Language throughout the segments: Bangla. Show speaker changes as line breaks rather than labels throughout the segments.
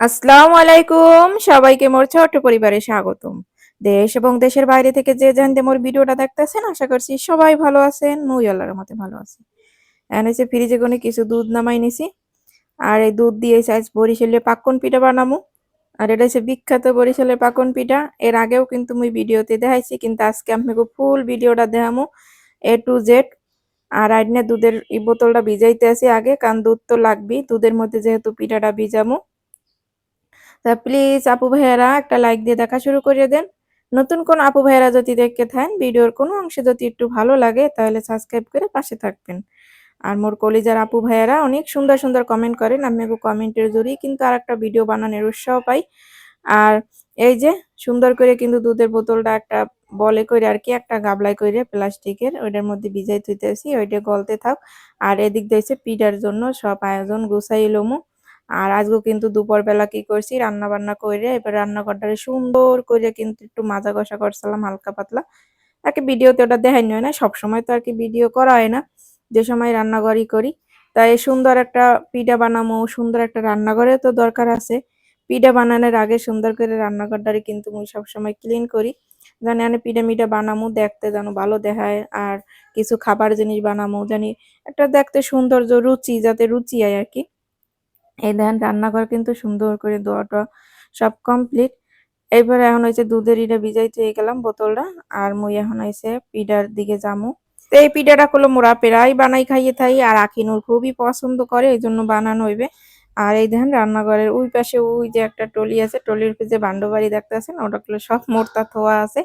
আসসালামু আলাইকুম। সবাইকে মোর ছোট্ট পরিবারে স্বাগতম। দেশ এবং দেশের বাইরে থেকে যে জানতে মোর ভিডিওটা দেখতেছেন, আশা করছি সবাই ভালো আছেন। মুই আল্লাহর মতে ভালো আছি। এনেছে ফ্রিজে কোনে কিছু দুধ নামাই নিছি। আর এই দুধ দিয়ে আজ বরিশালের পাক্কন পিঠা বানামু। আর এটা হচ্ছে বিখ্যাত বরিশালের পাকন পিঠা। এর আগেও কিন্তু মুই ভিডিওতে দেখাইছি, কিন্তু আজকে আপনাকে ফুল ভিডিওটা দেখামু এ টু জেড। আর আইনে দুধের এই বোতলটা ভিজাইতে আসি আগে, কারণ দুধ তো লাগবেই। দুধের মধ্যে যেহেতু পিঠাটা ভিজামু। তা প্লিজ আপু ভাইয়ারা একটা লাইক দিয়ে দেখা শুরু করে দেন। নতুন কোন আপু ভাইয়ারা যদি দেখতে থাকেন, ভিডিওর কোনো অংশে যদি একটু ভালো লাগে, তাহলে সাবস্ক্রাইব করে পাশে থাকবেন। আর মোর কলিজার আপু ভাইয়ারা অনেক সুন্দর সুন্দর কমেন্ট করেন, আমি কমেন্টের জড়িয়ে কিন্তু আর একটা ভিডিও বানানোর উৎসাহ পাই। আর এই যে সুন্দর করে কিন্তু দুধের বোতলটা একটা বলে করে আর কি, একটা গাবলায় করে প্লাস্টিকের, ওইটার মধ্যে ভিজাই থুইতেছি, ওইটা গলতে থাক। আর এদিক দিয়েছে পিডার জন্য সব আয়োজন গুছাই লমু। আর আজকেও কিন্তু দুপুরবেলা কি করছি? রান্না বান্না করে এবার রান্নাঘরটারে সুন্দর করে কিন্তু একটু মাজা কষা করছিলাম, হালকা পাতলা। আর কি ভিডিওতে ওটা দেখাই হয় না, সবসময় তো আর কি ভিডিও করা হয় না, যে সময় রান্নাঘরই করি। তাই সুন্দর একটা পিঠা বানামো, সুন্দর একটা রান্নাঘরে তো দরকার আছে। পিঠা বানানোর আগে সুন্দর করে রান্নাঘরটারে কিন্তু মুই সবসময় ক্লিন করি। জানি আমি পিঠা মিঠা বানামো, দেখতে যেন ভালো দেখায়। আর কিছু খাবার জিনিস বানামো, জানি একটা দেখতে সৌন্দর্য, রুচি, যাতে রুচি হয় আর কি। এই দেখেন রান্নাঘর কিন্তু সুন্দর করে দোয়াটা সব কমপ্লিট এবার এখন হয়েছে দুধের ইটা ভিজাইতে গেলাম বোতলটা, আর মুই এখন হয়েছে পিডার দিকে যামু। তো এই পিঠাটা করল মোরা প্রায় বানাই, খাইয়ে থাই, আর আখিনুর খুবই পছন্দ করে, এই জন্য বানানো হইবে। আর এই দেখেন রান্নাঘরের ওই পাশে ওই যে একটা টলি আছে টলির যে বান্ডবাড়ি দেখতেছেন, ওটা সব মোরতা থোয়া আছে।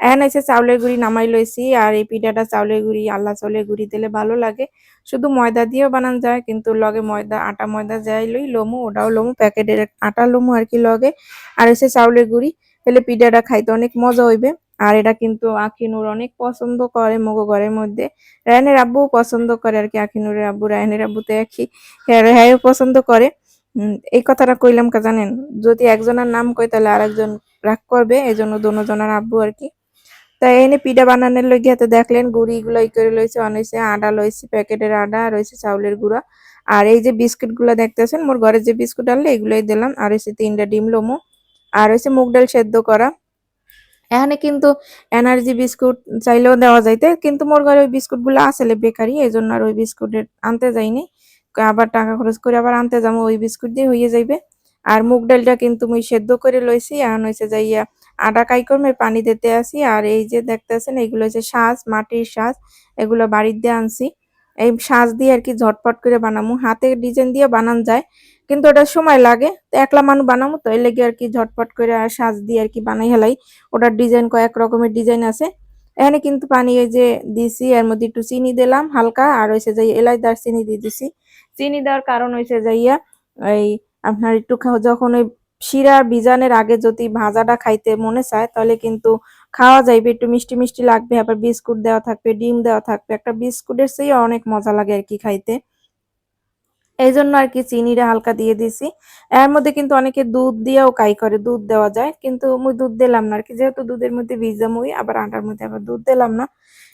এখন এসে চাউলের গুঁড়ি নামাই লইছি, আর এই পিঠাটা চাউলের গুঁড়ি আল্লাহ চাউলের গুঁড়ি দিলে ভালো লাগে। শুধু ময়দা দিয়েও বানান যায়, কিন্তু লগে ময়দা, আটা ময়দা যাই লই লমু, ওটাও লমু, প্যাকেটের আটা লমু আর কি লগে। আর এসে চাউলের গুঁড়ি, তাহলে পিঠাটা খাইতে অনেক মজা হইবে। আর এটা কিন্তু আখিনুর অনেক পছন্দ করে মগো ঘরের মধ্যে। রায়নের আব্বুও পছন্দ করে আর কি, আখিনুরের আব্বু রায়নের আব্বু তো একই। হ্যাঁ পছন্দ করে। এই কথাটা কইলাম কা জানেন? যদি একজনের নাম কই তাহলে আরেকজন রাগ করবে এই জন্য দোনোজনের আব্বু আর কি। তাই এনে পিঠা বানানোর লগে হাতে দেখলেন গুড়ি গুলো করে লইছে অনেছে আডা লইছে, প্যাকেটের আডা রয়েছে চাউলের গুঁড়া। আর এই যে বিস্কুটগুলো দেখতেছেন, মোর ঘরে যে বিস্কুট আনলে এগুলোই দিলাম। আর হচ্ছে তিনটা ডিম লোমো, আর হচ্ছে মুগ ডাল সেদ্ধ করা। এখানে কিন্তু এনার্জি বিস্কুট চাইলেও দেওয়া যাইতে, কিন্তু মোর ঘরে ওই বিস্কুটগুলো আসলে বেকারি এই জন্য আর ওই বিস্কুটের আনতে যাইনি। আবার টাকা খরচ করে আবার আনতে যাব, ওই বিস্কুট দিয়ে হয়ে যাইবে। আর মুগ ডালটা কিন্তু মুই সেদ্ধ করে লইছি এখন হয়েছে যাইয়া আটা কাই করমে পানি দিতে আসি, আর এই যে দেখতেছেন, এগুলো হচ্ছে সাজ, মাটির সাজ, এগুলো বাড়ির দিয়ে আনছি। এই সাজ দিয়ে আর কি ঝটপট করে বানামু। হাতে ডিজাইন দিয়ে বানান যায়, কিন্তু ওটা সময় লাগে। তো একলা মানুষ বানামু, তো এর লেগে আর কি ঝটপট করে শাঁস দিয়ে আর কি বানাই হেলাই। ওটার ডিজাইন কয়েক রকমের ডিজাইন আছে। এখানে কিন্তু পানি এই যে দিছি, এর মধ্যে একটু চিনি দিলাম হালকা, আর হয়েছে যাই এলাই চিনি দিয়ে দিছি। চিনি দেওয়ার কারণ হয়েছে যাইয়া এই আপনার একটু যখন ওই শিরা বিজানের আগে যদি ভাজাটা খাইতে মনে চায়, তাহলে কিন্তু খাওয়া যাইবে, একটু মিষ্টি মিষ্টি লাগবে, আবার বিস্কুট দেওয়া থাকবে, ডিম দেওয়া থাকবে। একটা বিস্কুটের চেয়ে অনেক মজা লাগে আর কি খাইতে। এই জন্য আর কি চিনিটা হালকা দিয়ে দিছি। এর মধ্যে কিন্তু অনেকে দুধ দিয়েও কাই করে, দুধ দেওয়া যায়। কিন্তু মুই দুধ দিলাম না আর কি, যেহেতু দুধের মধ্যে ভিজা মুই, আবার আটার মধ্যে আবার দুধ দিলাম না।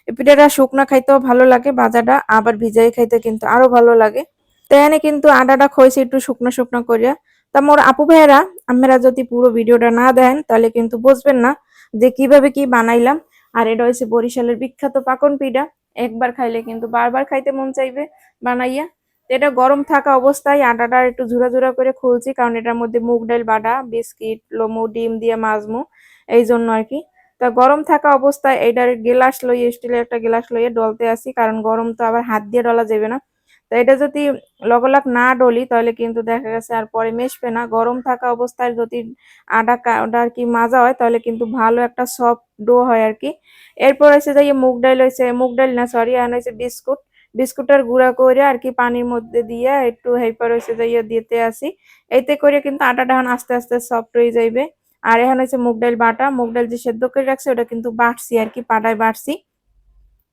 পিঠাটা শুকনা খাইতেও ভালো লাগে, ভাজাটা আবার ভিজাই খাইতে কিন্তু আরও ভালো লাগে। তাই কিন্তু আটাটা খইছে একটু শুকনো শুকনো করিয়া তা মোর আপু ভাইয়েরা, আপনারা যদি পুরো ভিডিওটা না দেন তাহলে কিন্তু বুঝবেন না যে কীভাবে কি বানাইলাম। আর এটা হচ্ছে বরিশালের বিখ্যাত পাকন পিঠা। একবার খাইলে কিন্তু বারবার খাইতে মন চাইবে বানাইয়া। এটা গরম থাকা অবস্থায় আটাটা একটু ঝুরা ঝুরা করে খুলছি, কারণ এটার মধ্যে মুগ ডাল বাটা, বিস্কিট, লমু, ডিম দিয়ে মাজমু, এই জন্য আর কি। তা গরম থাকা অবস্থায় এটার গ্লাস লইয়ে, স্টিলের একটা গ্লাস লইয়ে ডলতে আসি, কারণ গরম তো আবার হাত দিয়ে ডলা যাবে না। তো এটা যদি লগলাগ না ডলি, তাহলে কিন্তু দেখা গেছে আর পরে মেশবে না। গরম থাকা অবস্থায় যদি আটা ওটা আর কি মাজা হয়, তাহলে কিন্তু ভালো একটা সফট ডো হয় আর কি। এরপর হচ্ছে যে মুগ ডাল হয়েছে, মুগ ডাল না সরি আর হয়েছে বিস্কুট। বিস্কুটের গুঁড়া করে আর কি পানির মধ্যে দিয়ে একটু হেল্পার হয়েছে যে ইয়ে দিতে আসি। এতে করে কিন্তু আটাটা এখন আস্তে আস্তে সফট হয়ে যাইবে। আর এখানে হচ্ছে মুগ ডাল বাটা, মুগ ডাল যে সেদ্ধ করে রাখছে, ওটা কিন্তু বাটছি আর কি, পাটায় বাটছি।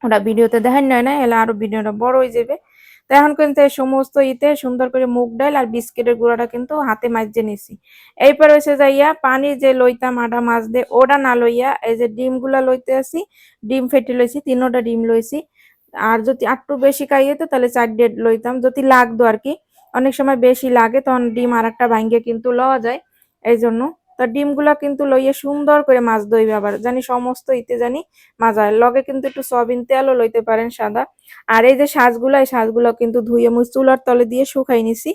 ওটা ভিডিওতে দেখেন নয় না, এলে আরও ভিডিওটা বড় হয়ে যাবে। তো কিন্তু সমস্ত ইতে সুন্দর করে মুগ ডাল আর বিস্কিটের গুঁড়াটা কিন্তু হাতে মাজে নিছি। এইপর হয়েছে যাইয়া পানি যে লইতাম আটা মাছ দে ওটা না লইয়া এই যে ডিমগুলা লইতে আসি, ডিম ফেটে লইছি, তিনোটা ডিম লইছি। আর যদি একটু বেশি খাইয়ে তো তাহলে চার ডেট লইতাম। যদি লাগতো আর কি, অনেক সময় বেশি লাগে, তখন ডিম আর একটা ভাঙ্গে কিন্তু লওয়া যায়। এই জন্য তা ডিমগুলা কিন্তু লইয়ে সুন্দর করে মাছ দইবে আবার। জানি সমস্ত ইতে জানি মাজার লগে কিন্তু একটু সয়াবিন তেলও লইতে পারেন সাদা। আর এই যে সাজগুলো, এই সাজগুলো কিন্তু ধুয়ে মুছ চুলার তলে দিয়ে শুকাই নিছি।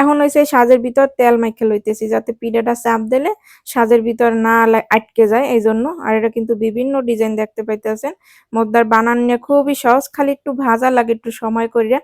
এখন হয়েছে সাজের ভিতর তেল মাইখে লইতেছি, যাতে পিঠাটা চাপ দিলে সাজের ভিতর না আটকে যায় এই জন্য আর এটা কিন্তু বিভিন্ন ডিজাইন দেখতে পাইতেছেন। মোদ্দার বানান নিয়ে খুবই সহজ, খালি একটু ভাজা লাগে, একটু সময় করিয়া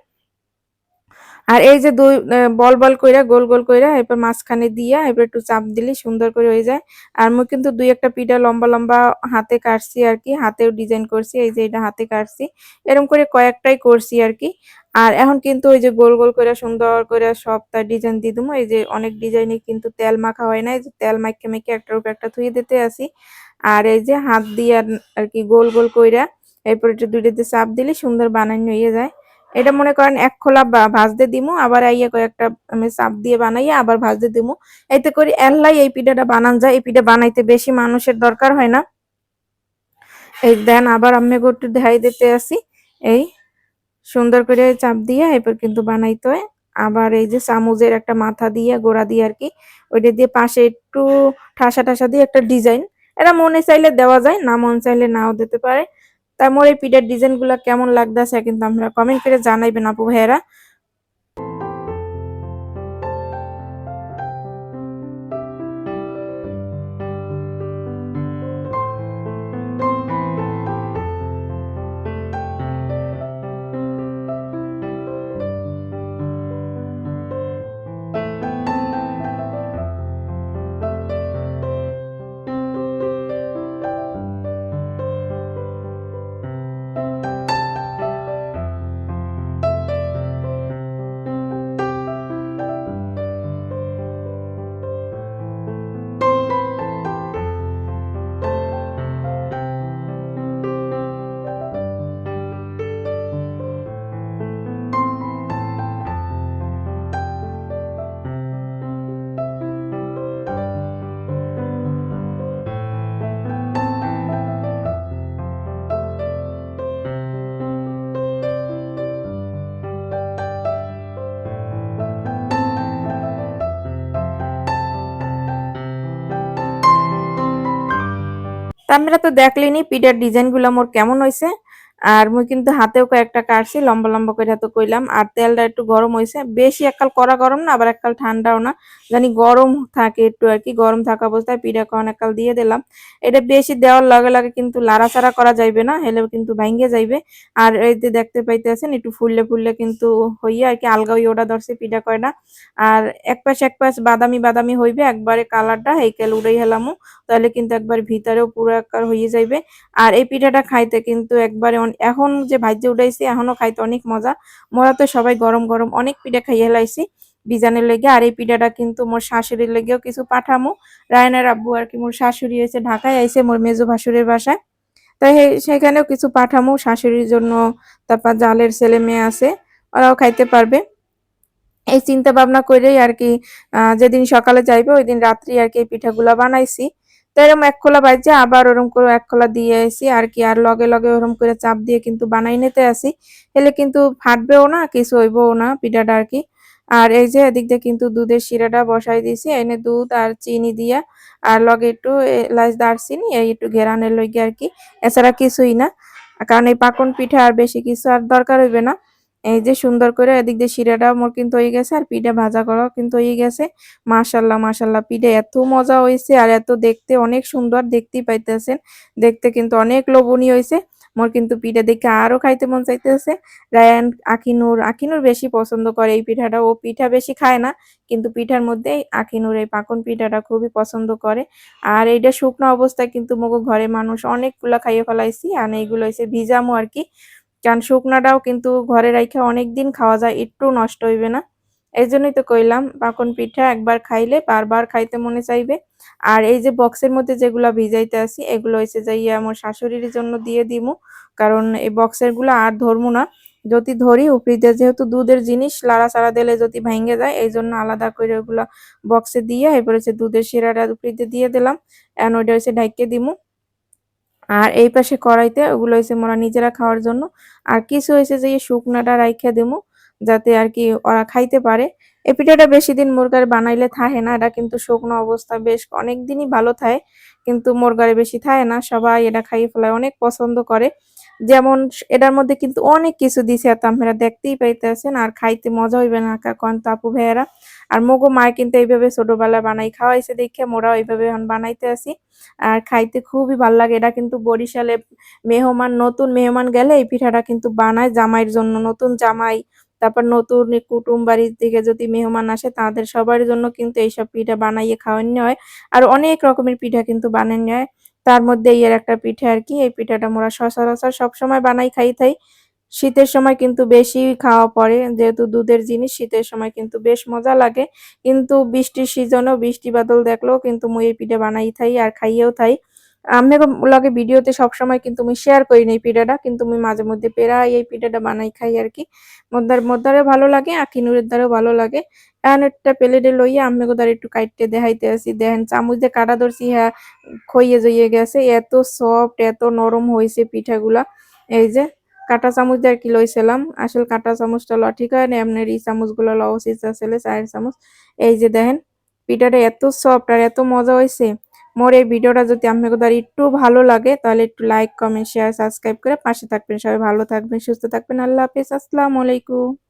আর এই যে দুই বল বল কইরা, গোল গোল কইরা এরপর মাঝখানে দিয়া এরপর একটু চাপ দিলে, সুন্দর করে হয়ে যায়। আর মুই কিন্তু দুই একটা পিঠা লম্বা লম্বা হাতে কাটছি আর কি, হাতেও ডিজাইন করছি, এই যে এটা হাতে কাটছি। এরকম করে কয়েকটাই করছি আর কি। আর এখন কিন্তু ওই যে গোল গোল করে সুন্দর করে সব তার ডিজাইন দিয়ে দেবো এই যে অনেক ডিজাইনে কিন্তু তেল মাখা হয় না, এই যে তেল মাখে মেখে একটার উপর একটা থুয়ে দিতে আসি। আর এই যে হাত দিয়ে আর কি গোল গোল কইরা এরপর একটু দুইটাতে চাপ দিলে, সুন্দর বানানো হয়ে যায়। এটা মনে করেন এক খোলা ভাজতে দিমু, আবার আইয়া কয়েকটা, আমি চাপ দিয়ে বানাইয়া আবার ভাজতে দিমু। এতে করে এল্লাই এই পিঠাটা বানান যায়, এই পিঠা বানাইতে বেশি মানুষের দরকার হয় না। এই দেন আবার আমি একটু দেখাই দিতে আসি এই সুন্দর করে চাপ দিয়ে এরপর কিন্তু বানাইতে হয়। আবার এই যে চামচের একটা মাথা দিয়ে, গোড়া দিয়ে আর কি, ওইটা দিয়ে পাশে একটু ঠাসা ঠাসা দিয়ে একটা ডিজাইন। এটা মনে চাইলে দেওয়া যায়, না মন চাইলে নাও দিতে পারে। তাই মোর এই পিডার ডিজাইনগুলো কেমন লাগতেছে কিন্তু আমরা কমেন্ট করে জানাইবেন আপু ভাইয়েরা। তা আমরা তো দেখলেনি পিঠার ডিজাইনগুলো মোর কেমন হয়েছে আর মুই কিন্তু হাতেও কয়েকটা কাটছি, লম্বা লম্বা করে হাতে কইলাম। আর তেলটা একটু গরম হয়েছে বেশি এককাল করা গরম না, আবার এককাল ঠান্ডাও না। জানি গরম থাকে একটু আর কি, গরম থাকা অবস্থায় পিঠা কখন এককাল দিয়ে দিলাম। এটা বেশি দেওয়ার লগে লগে কিন্তু লাড়াচাড়া করা যাইবে না, হেলেও কিন্তু ভাঙ্গে যাইবে। আর এই যে দেখতে পাইতেছেন, একটু ফুললে ফুললে কিন্তু হইয়া আর কি আলগা ওটা ধরছে, পিঠা কয়টা আর এক পাশ এক পাশ বাদামি বাদামি হইবে, একবারে কালারটা হেকেল উড়াই হেলামু, তাহলে কিন্তু একবার ভিতরেও পুরো একবার হয়ে যাইবে। আর এই পিঠাটা খাইতে কিন্তু একবারে এখন যে ভাজ্যে উঠাইছি এখনও খাইতে অনেক মজা। মোরা তো সবাই গরম গরম অনেক পিঠা খাইয়ে হেলাইছি বিজানের লেগে। আর এই পিঠাটা কিন্তু মোর শাশুড়ির লেগেও কিছু পাঠামো। রায়নের আব্বু আর কি মোর শাশুড়ি হয়েছে ঢাকায় আইসে মোর মেজো ভাসুরের বাসায়। তাই সেখানেও কিছু পাঠামো। শাশুড়ির জন্য তারপর জালের ছেলে মেয়ে আছে, ওরাও খাইতে পারবে। এই চিন্তা ভাবনা করেই আর কি যেদিন সকালে যাইবে ওই দিন রাত্রি আর কি এই পিঠাগুলা বানাইছি। তো এরকম এক খোলা বাইজে আবার ওরম করে এক খোলা দিয়ে আসি আর কি, আর লগে লগে ওরম করে চাপ দিয়ে কিন্তু বানাই নিতে আসি। এলে কিন্তু ফাটবেও না, কিছু হইবও না পিঠাটা আর কি। আর এই যে এদিক দিয়ে কিন্তু দুধের শিরাটা বসাই দিয়েছি এনে দুধ আর চিনি দিয়া, আর লগে একটু এলাচ দারচিনি, এই একটু ঘেরানের লগে আর কি। এছাড়া কিছুই না, কারণ এই পাকন পিঠা আর বেশি কিছু আর দরকার হইবে না। এই যে সুন্দর করে এদিক দিয়ে শিরাটাও মোর কিন্তু হয়ে গেছে, আর পিঠা ভাজা করাও কিন্তু হয়ে গেছে। মাশাল্লাহ মাশাল্লাহ, পিঠে এত মজা হয়েছে আর এত দেখতে অনেক সুন্দর, দেখতেই পাইতেছেন। দেখতে কিন্তু অনেক লোভনীয় হয়েছে। মোর কিন্তু পিঠা দেখে আরও খাইতে মন চাইতেছে। রায়ান আখিনুর আখিনুর বেশি পছন্দ করে এই পিঠাটা। ও পিঠা বেশি খায় না, কিন্তু পিঠার মধ্যে আখিনুর এই পাকন পিঠাটা খুবই পছন্দ করে। আর এইটা শুকনো অবস্থায় কিন্তু মগো ঘরে মানুষ অনেকগুলা খাইয়ে ফেলাইছি। আর এইগুলো হয়েছে ভিজামো আর কি। কারণ শুকনাটাও কিন্তু ঘরে রাইখা অনেক দিন খাওয়া যায়, একটু নষ্ট হইবে না। এই জন্যই তো কইলাম, পাকন পিঠা একবার খাইলে বারবার খাইতে মনে চাইবে। আর এই যে বক্সের মধ্যে যেগুলা ভিজাইতে আসি, এগুলো হয়েছে যাইয়া আমার শাশুড়ির জন্য দিয়ে দিমু। কারণ এই বক্সেরগুলো আর ধরবো না। যদি ধরি, উপরিতে যেহেতু দুধের জিনিস লাড়া চাড়া দিলে যদি ভেঙে যায়, এই জন্য আলাদা করে ওগুলো বক্সে দিয়ে, এরপর হচ্ছে দুধের শিরাটা উপরিতে দিয়ে দিলাম। এন ওইটা হচ্ছে ঢাইকে দিমু। আর এই পাশে কড়াইতে ওগুলো হয়েছে মোরা নিজেরা খাওয়ার জন্য। আর কিছু হয়েছে যে শুকনাটা রাইখা দেবো, যাতে আর কি ওরা খাইতে পারে। এই পিঠাটা বেশি দিন মুরগার বানাইলে থাহে না, এটা কিন্তু শুকনো অবস্থা, বেশ অনেক দিনই ভালো থাকে কিন্তু মুরগারে বেশি থাকে না। সবাই এটা খাইয়ে ফেলায়, অনেক পছন্দ করে। যেমন এটার মধ্যে কিন্তু অনেক কিছু দিছে আর আপনারা দেখতেই পাইতেছেন, আর খাইতে মজা হইবে না কারণ তাপু ভাইয়েরা। আর মগো মায় কিন্তু এইভাবে ছোটবেলায় বানাই, খাওয়াইছে দেখে মোরা ওইভাবে এখন বানাইতে আসি। আর খাইতে খুবই ভালো লাগে, এটা কিন্তু বরিশালে মেহমান, নতুন মেহমান গেলে এই পিঠাটা কিন্তু বানায় জামাইয়ের জন্য, নতুন জামাই, তারপর নতুন কুটুম বাড়ির দিকে যদি মেহমান আসে তাদের সবার জন্য কিন্তু এইসব পিঠা বানাইয়ে খাওয়ানো হয়। আর অনেক রকমের পিঠা কিন্তু বানানো হয়। তার মধ্যে এর একটা পিঠা আর কি, এই পিঠাটা মোরা সচরাচর সবসময় বানাই, খাই, থাই। শীতের সময় কিন্তু বেশি খাওয়া পড়ে, যেহেতু দুধের জিনিস, শীতের সময় কিন্তু বেশ মজা লাগে। কিন্তু বৃষ্টির সিজনেও বৃষ্টি বাদল দেখলেও কিন্তু মুই এই পিঠা বানাই থাই আর খাইয়েও থাই। আমি লগে ভিডিওতে সবসময় কিন্তু আমি শেয়ার করি না এই পিঠাটা, কিন্তু আমি মাঝে মধ্যে পেরাই এই পিঠাটা বানাই খাই আর কি। মদ্দার মদ্দারে ভালো লাগে আর কিনুরের দ্বারাও ভালো লাগে। এখন একটা প্লেটে লইয়া আমি গোদার একটু কাটতে দেখাইতে আসি। দেখেন চামচ দিয়ে কাটা ধরছি হ্যাঁ খইয়ে জইয়ে গেছে। এত সফট এত নরম হয়েছে পিঠাগুলা। এই যে কাঁটা চামচ আর কি লইছিলাম। আসলে কাঁটা চামচটা ল ঠিক হয় না, এমনি এই চামচগুলো লওয়া উচিত আসলে, চায়ের চামচ। এই যে দেখেন, পিঠাটা এত সফট আর এত মজা হয়েছে মোর এই ভিডিওটা যদি আপনাদের একটু ভালো লাগে, তাহলে একটু লাইক কমেন্ট শেয়ার সাবস্ক্রাইব করে পাশে থাকবেন। সবাই ভালো থাকবেন, সুস্থ থাকবেন। আল্লাহ হাফিজ, আসসালামু আলাইকুম।